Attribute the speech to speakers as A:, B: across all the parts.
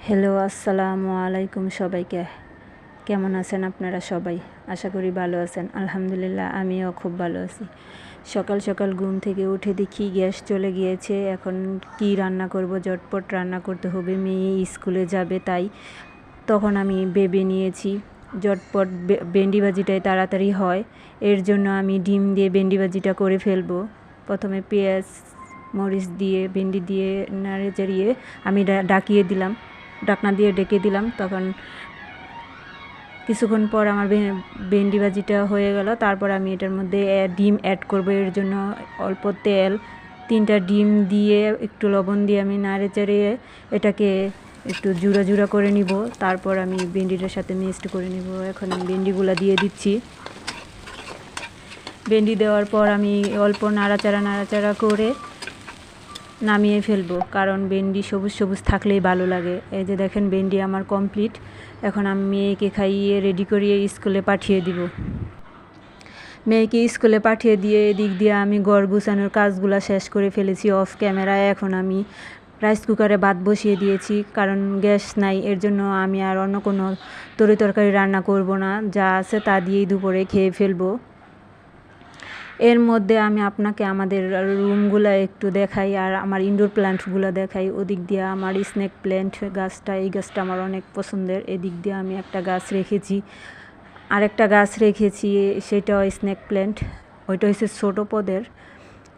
A: Hello আসসালামু আলাইকুম সবাইকে। কেমন আছেন আপনারা সবাই? আশা করি ভালো আছেন। আলহামদুলিল্লাহ, আমিও খুব ভালো আছি। সকাল সকাল ঘুম থেকে উঠে দেখি গ্যাস চলে গিয়েছে। এখন কি রান্না করব? জটপট রান্না করতে হবে। মেয়ে স্কুলে যাবে তাই তখন আমি ভেবে নিয়েছি। জটপট বে- ভেন্ডি ভাজিটাই তাড়াতাড়ি হয়। এর জন্য আমি ডিম দিয়ে ভেন্ডি ভাজিটা করে ফেলব। প্রথমে পেঁয়াজ, মরিচ দিয়ে, ভেন্ডি দিয়ে নাড়ে চাড়িয়ে আমি ডাকিয়ে দিলাম। ডাকনা দিয়ে ডেকে দিলাম। তখন কিছুক্ষণ পর আমার ভেন্ডি ভাজিটা হয়ে গেল। তারপর আমি এটার মধ্যে ডিম অ্যাড করব। এর জন্য অল্প তেল, তিনটা ডিম দিয়ে একটু লবণ দিয়ে আমি নাড়ে চাড়িয়ে এটাকে একটু জুড়া জুড়া করে নিব। তারপর আমি ভেন্ডিটার সাথে মিক্সড করে নিব। এখন আমি ভেন্ডিগুলো দিয়ে দিচ্ছি। ভেন্ডি দেওয়ার পর আমি অল্প নাড়াচাড়া নাড়াচাড়া করে নামিয়ে ফেলব, কারণ ভেন্ডি সবুজ সবুজ থাকলেই ভালো লাগে। এই যে দেখেন ভেন্ডি আমার কমপ্লিট এখন আমি মেয়েকে খাইয়ে রেডি করিয়ে স্কুলে পাঠিয়ে দিব। মেয়েকে স্কুলে পাঠিয়ে দিয়ে এদিক দিয়ে আমি ঘর গুছানোর কাজগুলো শেষ করে ফেলেছি অফ ক্যামেরায় এখন আমি রাইস কুকারে ভাত বসিয়ে দিয়েছি, কারণ গ্যাস নাই, এর জন্য আমি আর অন্য কোনো তরি তরকারি রান্না করব না। যা আছে তা দিয়েই দুপুরে খেয়ে ফেলব। এর মধ্যে আমি আপনাকে আমাদের রুমগুলো একটু দেখাই আর আমার ইনডোর প্ল্যান্টগুলো দেখাই। ওদিক দিয়ে আমার স্নেক প্ল্যান্ট গাছটা, এই গাছটা আমার অনেক পছন্দের। এদিক দিয়ে আমি একটা গাছ রেখেছি। আরেকটা গাছ রেখেছি, সেটাও স্নেক প্ল্যান্ট ওইটা হচ্ছে ছোটো পদের।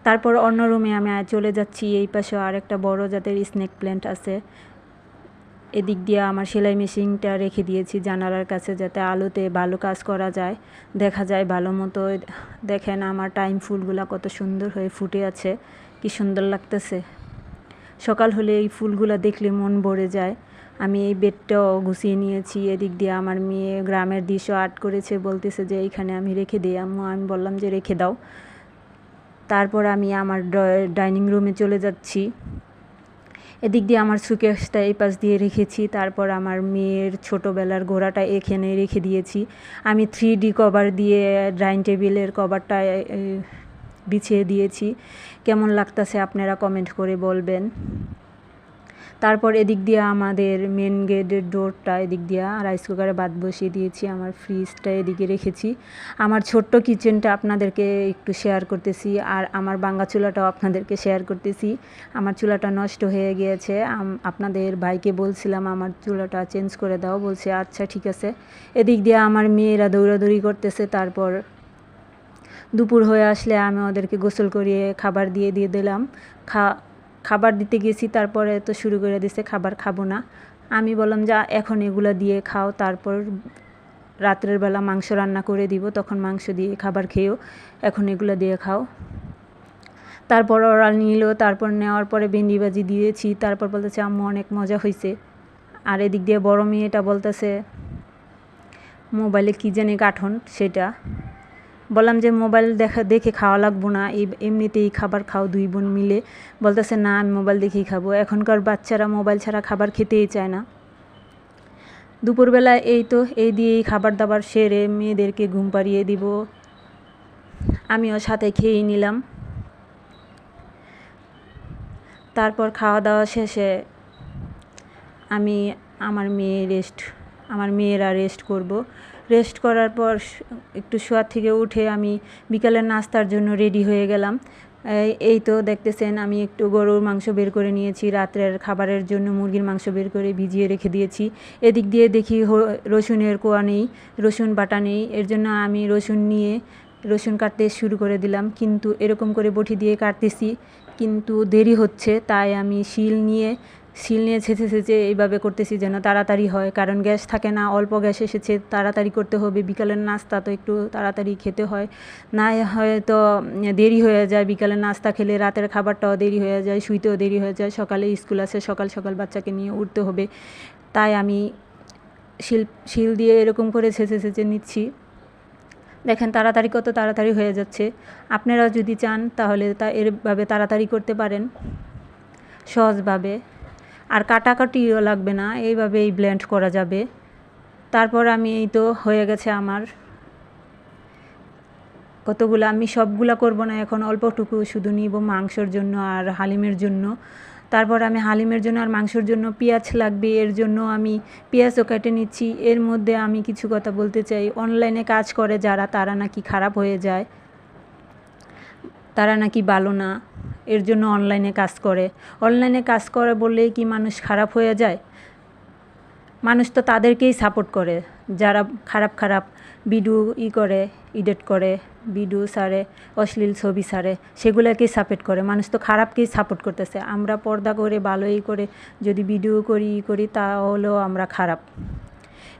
A: তারপর অন্য রুমে আমি চলে যাচ্ছি, এই পাশে আরেকটা বড় জাতের স্নেক প্ল্যান্ট আছে। এদিক দিয়ে আমার সেলাই মেশিনটা রেখে দিয়েছি জানালার কাছে যাতে আলোতে ভালো কাজ করা যায়। দেখা যায় ভালো মতো দেখেন আমার টাইম ফুলগুলো কত সুন্দর হয়ে ফুটে আছে। কি সুন্দর লাগতেছে। সকাল হলে এই ফুলগুলো দেখলে মন ভরে যায়। আমি এই বেডটাও গুছিয়ে নিয়েছি। এদিক দিয়ে আমার মেয়ে গ্রামের দৃশ্য আর্ট করেছে, বলতেছে যে এইখানে আমি রেখে দিই। আম্মু, আমি বললাম যে রেখে দাও। তারপর আমি আমার ডাইনিং রুমে চলে যাচ্ছি। এদিক দিয়ে আমার সুকেশটা এই পাশ দিয়ে রেখেছি, তারপর আমার মেয়ের ছোটোবেলার ঘোড়াটা এখানে রেখে দিয়েছি। আমি থ্রি ডি কভার দিয়ে ডাইনিং টেবিলের কভারটা বিছিয়ে দিয়েছি। কেমন লাগতেছে আপনারা কমেন্ট করে বলবেন। তারপর এদিক দিয়ে আমাদের মেন গেটের ডোরটা এদিক দিয়ে রাইস কুকারে ভাত বসিয়ে দিয়েছি, আমার ফ্রিজটা এদিকে রেখেছি। আমার ছোট্ট কিচেনটা আপনাদেরকে একটু শেয়ার করতেছি, আর আমার বাঙ্গা চুলাটাও আপনাদেরকে শেয়ার করতেছি। আমার চুলাটা নষ্ট হয়ে গিয়েছে আপনাদের ভাইকে বলছিলাম আমার চুলাটা চেঞ্জ করে দাও, বলছে আচ্ছা ঠিক আছে। এদিক দিয়ে আমার মেয়েরা দৌড়াদৌড়ি করতেছে, তারপর দুপুর হয়ে আসলে আমি ওদেরকে গোসল করিয়ে খাবার দিয়ে দিয়ে দিলাম। খা খাবার দিতে গেছি, তারপরে তো শুরু করে দিছে, খাবার খাব না। আমি বললাম, যা, এখন এগুলো দিয়ে খাও, তারপর রাত্রের বেলা মাংস রান্না করে দিব, তখন মাংস দিয়ে খাবার খেয়েও এখন এগুলো দিয়ে খাও। তারপর ওরা নিল, তারপর নেওয়ার পরে ভেন্ডি ভাজি দিয়েছি, তারপর বলতেছে, আম্মু, অনেক মজা হয়েছে আর এদিক দিয়ে বড় মেয়েটা বলতেছে, মোবাইলে কী জানি কাঠন সেটা। বললাম যে মোবাইল দেখা দেখে খাওয়া লাগবো না, এই এমনিতেই খাবার খাও দুই বোন মিলে। বলতেছে, না, আমি মোবাইল দেখেই খাব। এখনকার বাচ্চারা মোবাইল ছাড়া খাবার খেতেই চায় না। দুপুরবেলা এই তো, এই দিয়েই খাবার দাবার সেরে মেয়েদেরকে ঘুম পাড়িয়ে দিব। আমিও সাথে খেয়েই নিলাম। তারপর খাওয়া দাওয়া শেষে আমি আমার মেয়ে রেস্ট আমার মেয়েরা রেস্ট করব। রেস্ট করার পর একটু শোয়ার থেকে উঠে আমি বিকালের নাস্তার জন্য রেডি হয়ে গেলাম। এই- তো দেখতেছেন আমি একটু গরুর মাংস বের করে নিয়েছি, রাত্রের খাবারের জন্য মুরগির মাংস বের করে ভিজিয়ে রেখে দিয়েছি। এদিক দিয়ে দেখি রসুনের কোয়া নেই, রসুন বাটা নেই, এর জন্য আমি রসুন নিয়ে রসুন কাটতে শুরু করে দিলাম। কিন্তু এরকম করে বটি দিয়ে কাটতেছি কিন্তু দেরি হচ্ছে, তাই আমি শিল নিয়ে শিল নিয়ে ছেঁচে ছেঁচে এইভাবে করতেছি যেন তাড়াতাড়ি হয়। কারণ গ্যাস থাকে না, অল্প গ্যাস এসেছে, তাড়াতাড়ি করতে হবে। বিকালের নাস্তা তো একটু তাড়াতাড়ি খেতে হয়। না হয়তো দেরি হয়ে যায়, বিকালের নাস্তা খেলে রাতের খাবারটাও দেরি হয়ে যায়, শুইতেও দেরি হয়ে যায়। সকালে স্কুল আছে, সকাল সকাল বাচ্চাকে নিয়ে উঠতে হবে। তাই আমি শিল শিল দিয়ে এরকম করে ছেঁচে ছেঁচে নিচ্ছি। দেখেন তাড়াতাড়ি কত তাড়াতাড়ি হয়ে যাচ্ছে। আপনারা যদি চান, তাহলে তা এরভাবে তাড়াতাড়ি করতে পারেন। সহজভাবে। আর কাটাকাটিও লাগবে না, এইভাবেই ব্লেন্ড করা যাবে। তারপর আমি এই তো হয়ে গেছে আমার। কতগুলো, আমি সবগুলা করব না, এখন অল্পটুকু শুধু নিব মাংসর জন্য আর হালিমের জন্য। তারপর আমি হালিমের জন্য আর মাংসর জন্য পেঁয়াজ লাগবে, এর জন্য আমি পেঁয়াজও কেটে নিচ্ছি। এর মধ্যে আমি কিছু কথা বলতে চাই। অনলাইনে কাজ করে যারা, তারা নাকি খারাপ হয়ে যায়, তারা নাকি ভালো না, এর জন্য অনলাইনে কাজ করে। অনলাইনে কাজ করে বললেই কি মানুষ খারাপ হয়ে যায়? মানুষ তো তাদেরকেই সাপোর্ট করে, যারা খারাপ খারাপ ভিডিও ই করে। এডিট করে, ভিডিও সারে অশ্লীল ছবি সারে সেগুলোকেই সাপোর্ট করে। মানুষ তো খারাপকেই সাপোর্ট করতেছে। আমরা পর্দা করে, ভালোই করে যদি ভিডিও করি, ই করি, তাহলেও আমরা খারাপ।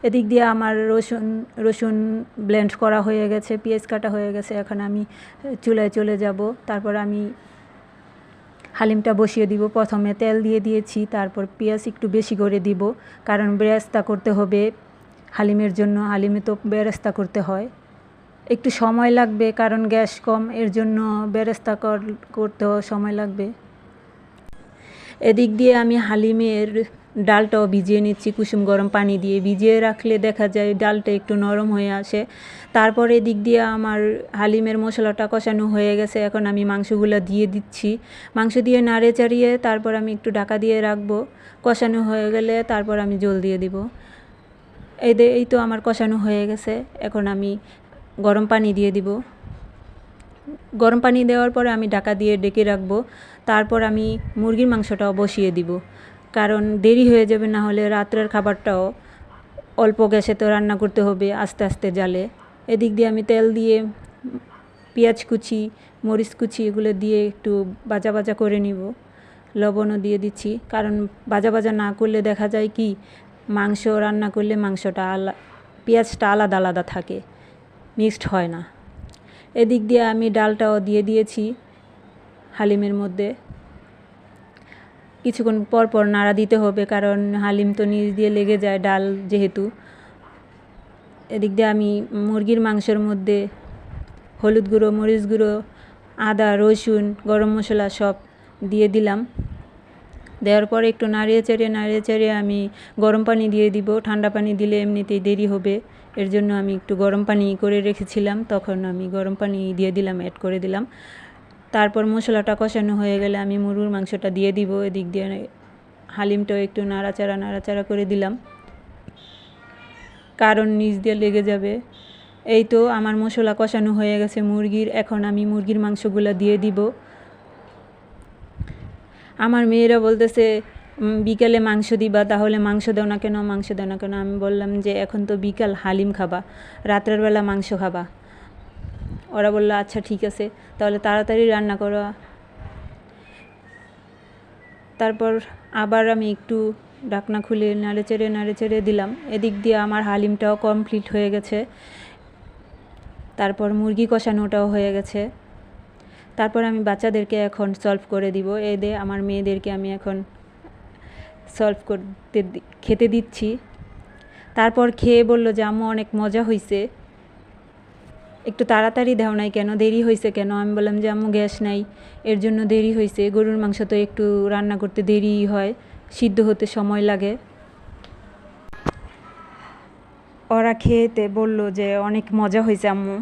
A: এদিক দিয়ে আমার রসুন রসুন ব্লেন্ড করা হয়ে গেছে, পেঁয়াজ কাটা হয়ে গেছে। এখন আমি চুলায় চলে যাব। তারপর আমি হালিমটা বসিয়ে দিব। প্রথমে তেল দিয়ে দিয়েছি, তারপর পেঁয়াজ একটু বেশি করে দিব। কারণ বেরেস্তা করতে হবে হালিমের জন্য। হালিমে তো বেরেস্তা করতে হয়। একটু সময় লাগবে, কারণ গ্যাস কম, এর জন্য কর- করতেও সময় লাগবে। এদিক দিয়ে আমি হালিমের ডালটাও ভিজিয়ে নিচ্ছি, কুসুম গরম পানি দিয়ে ভিজিয়ে রাখলে দেখা যায় ডালটা একটু নরম হয়ে আসে। তারপর এদিক দিয়ে আমার হালিমের মশলাটা কষানো হয়ে গেছে, এখন আমি মাংসগুলো দিয়ে দিচ্ছি। মাংস দিয়ে নাড়ে চাড়িয়ে তারপর আমি একটু ঢাকা দিয়ে রাখব। কষানো হয়ে গেলে তারপর আমি জল দিয়ে দিব। এই তো আমার কষানো হয়ে গেছে। এখন আমি গরম পানি দিয়ে দিব। গরম পানি দেওয়ার পরে আমি ঢাকা দিয়ে ডেকে রাখব। তারপর আমি মুরগির মাংসটাও বসিয়ে দিব। কারণ দেরি হয়ে যাবে, না হলে রাত্রের খাবারটাও অল্প গ্যাসে তো রান্না করতে হবে, আস্তে আস্তে জালে এদিক দিয়ে আমি তেল দিয়ে পেঁয়াজ কুচি, মরিচ কুচি এগুলো দিয়ে একটু বাজা বাজা করে নিব। লবণও দিয়ে দিচ্ছি। কারণ বাজা বাজা না করলে দেখা যায় কি, মাংস রান্না করলে মাংসটা আলা, পেঁয়াজটা আলাদা আলাদা থাকে। মিক্সড হয় না। এদিক দিয়ে আমি ডালটাও দিয়ে দিয়েছি হালিমের মধ্যে। কিছুক্ষণ পর পর নাড়া দিতে হবে, কারণ হালিম তো নিচ দিয়ে লেগে যায় ডাল যেহেতু। এদিক দিয়ে আমি মুরগির মাংসের মধ্যে হলুদ গুঁড়ো, মরিচ গুঁড়ো, আদা, রসুন, গরম মশলা সব দিয়ে দিলাম। দেওয়ার পরে একটু নাড়িয়ে চাড়িয়ে নাড়িয়ে চাড়িয়ে আমি গরম পানি দিয়ে দিব। ঠান্ডা পানি দিলে এমনিতেই দেরি হবে। এর জন্য আমি একটু গরম পানি করে রেখেছিলাম তখন আমি গরম পানি দিয়ে দিলাম অ্যাড করে দিলাম। তারপর মশলাটা কষানো হয়ে গেলে আমি মুরগির মাংসটা দিয়ে দিব এদিক দিয়ে হালিমটাও একটু নাড়াচাড়া নাড়াচাড়া করে দিলাম। কারণ নিচ দিয়ে লেগে যাবে। এই তো আমার মশলা কষানো হয়ে গেছে মুরগির এখন আমি মুরগির মাংসগুলো দিয়ে দিব। আমার মেয়েরা বলতেছে "উম, বিকালে মাংস দিবা, তাহলে মাংস দাও না কেন, মাংস দাও না কেন? আমি বললাম যে, এখন তো বিকাল, হালিম খাবা, রাত্রের বেলা মাংস খাবা। ওরা বলল আচ্ছা ঠিক আছে, তাহলে তাড়াতাড়ি রান্না করো। তারপর আবার আমি একটু ডাকনা খুলে নাড়ে চেড়ে নাড়ে চেড়ে দিলাম। এদিক দিয়ে আমার হালিমটাও কমপ্লিট হয়ে গেছে। তারপর মুরগি কষানোটাও হয়ে গেছে। তারপর আমি বাচ্চাদেরকে এখন সলভ করে দিব। দে, আমার মেয়েদেরকে আমি এখন সলভ করতে খেতে দিচ্ছি। তারপর খেয়ে বলল যে, আম্মু, অনেক মজা হয়েছে একটু তাড়াতাড়ি দেও নাই কেন? দেরি হয়েছে কেন? আমি বললাম যে, আম্মু, গ্যাস নাই। এর জন্য দেরি হয়েছে গরুর মাংস তো একটু রান্না করতে দেরি হয়। সিদ্ধ হতে সময় লাগে। ওরা খেয়েতে বলল যে, অনেক মজা হয়েছে আম্মু।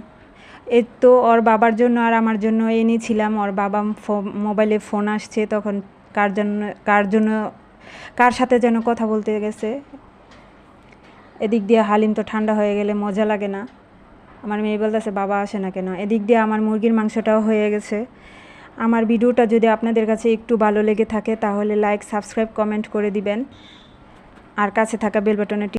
A: এর তো ওর বাবার জন্য আর আমার জন্য এনেছিলাম। ওর বাবা মোবাইলে ফোন আসছে। তখন কার জন্য কার জন্য কার সাথে যেন কথা বলতে গেছে? এদিক দিয়ে হালিম তো ঠান্ডা হয়ে গেলে মজা লাগে না। আমার মেয়ে বলতেছে, বাবা আসে না কেন? এদিক দিয়ে আমার মুরগির মাংসটাও হয়ে গেছে। আমার ভিডিওটা যদি আপনাদের কাছে একটু ভালো লেগে থাকে, তাহলে লাইক সাবস্ক্রাইব কমেন্ট করে দিবেন। আর কাছে থাকা বেল বাটনে